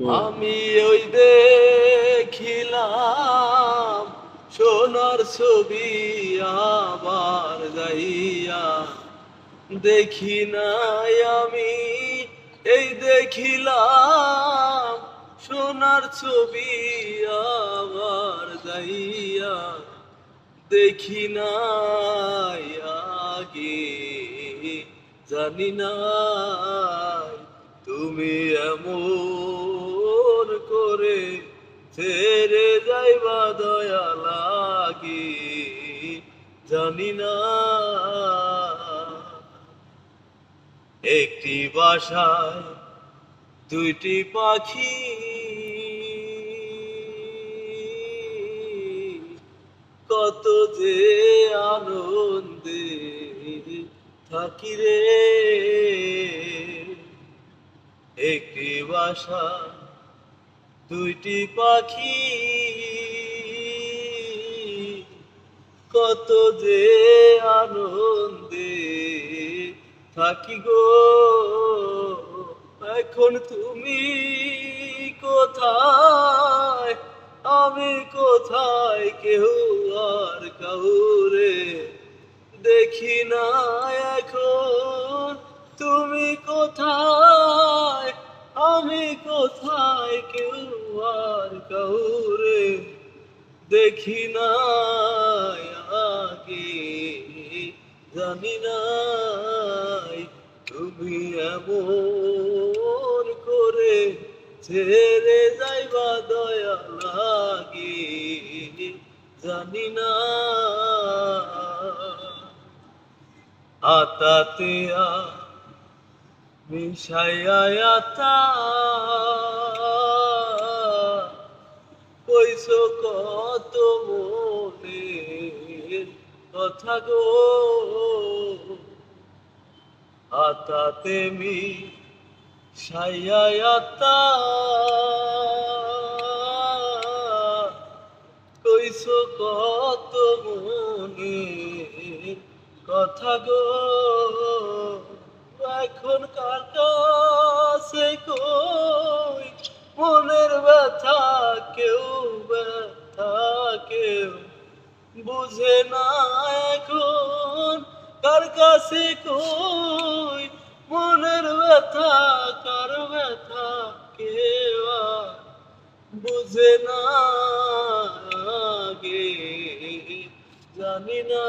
আমি ওই দেখিলাম সোনার ছবি আবার যাইয়া। দেখি নাই আমি, এই দেখিলাম সোনার ছবি আবার যাইয়া। দেখি নাই আগে, জানি না তুমি এমন করে ছেড়ে যাইবা দয়া লাগি, জানি না। একটি বাসায় দুইটি পাখি, কত যে আনন্দে থাকি রে। একটি বাসা দুইটি পাখি, কত যে আনন্দে থাকি গো। এখন তুমি কোথায়? আমি কোথায়? কেউ আর কাউরে দেখি না এখন। তুমি কোথায়? কোথায় কেউ আর কাউরে দেখি না আগে? জানি নাই তুমি এমন করে ছেড়ে যাইবা দয়া লাগে জানি না। আতাতে আ মিশাইয়া আতা কত মনের কথা গো? আতাতে মি কইছো কত কথা গো? বুঝে না এখন কার কাছে কই? মনের ব্যথা, কার ব্যথা, কেউ বুঝে না গে জানি না।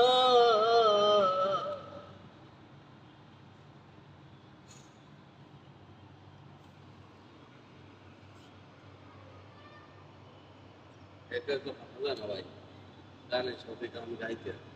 এটা তো ভালো না ভাই। ચાલે છે બધી કામ જાય ત્યાં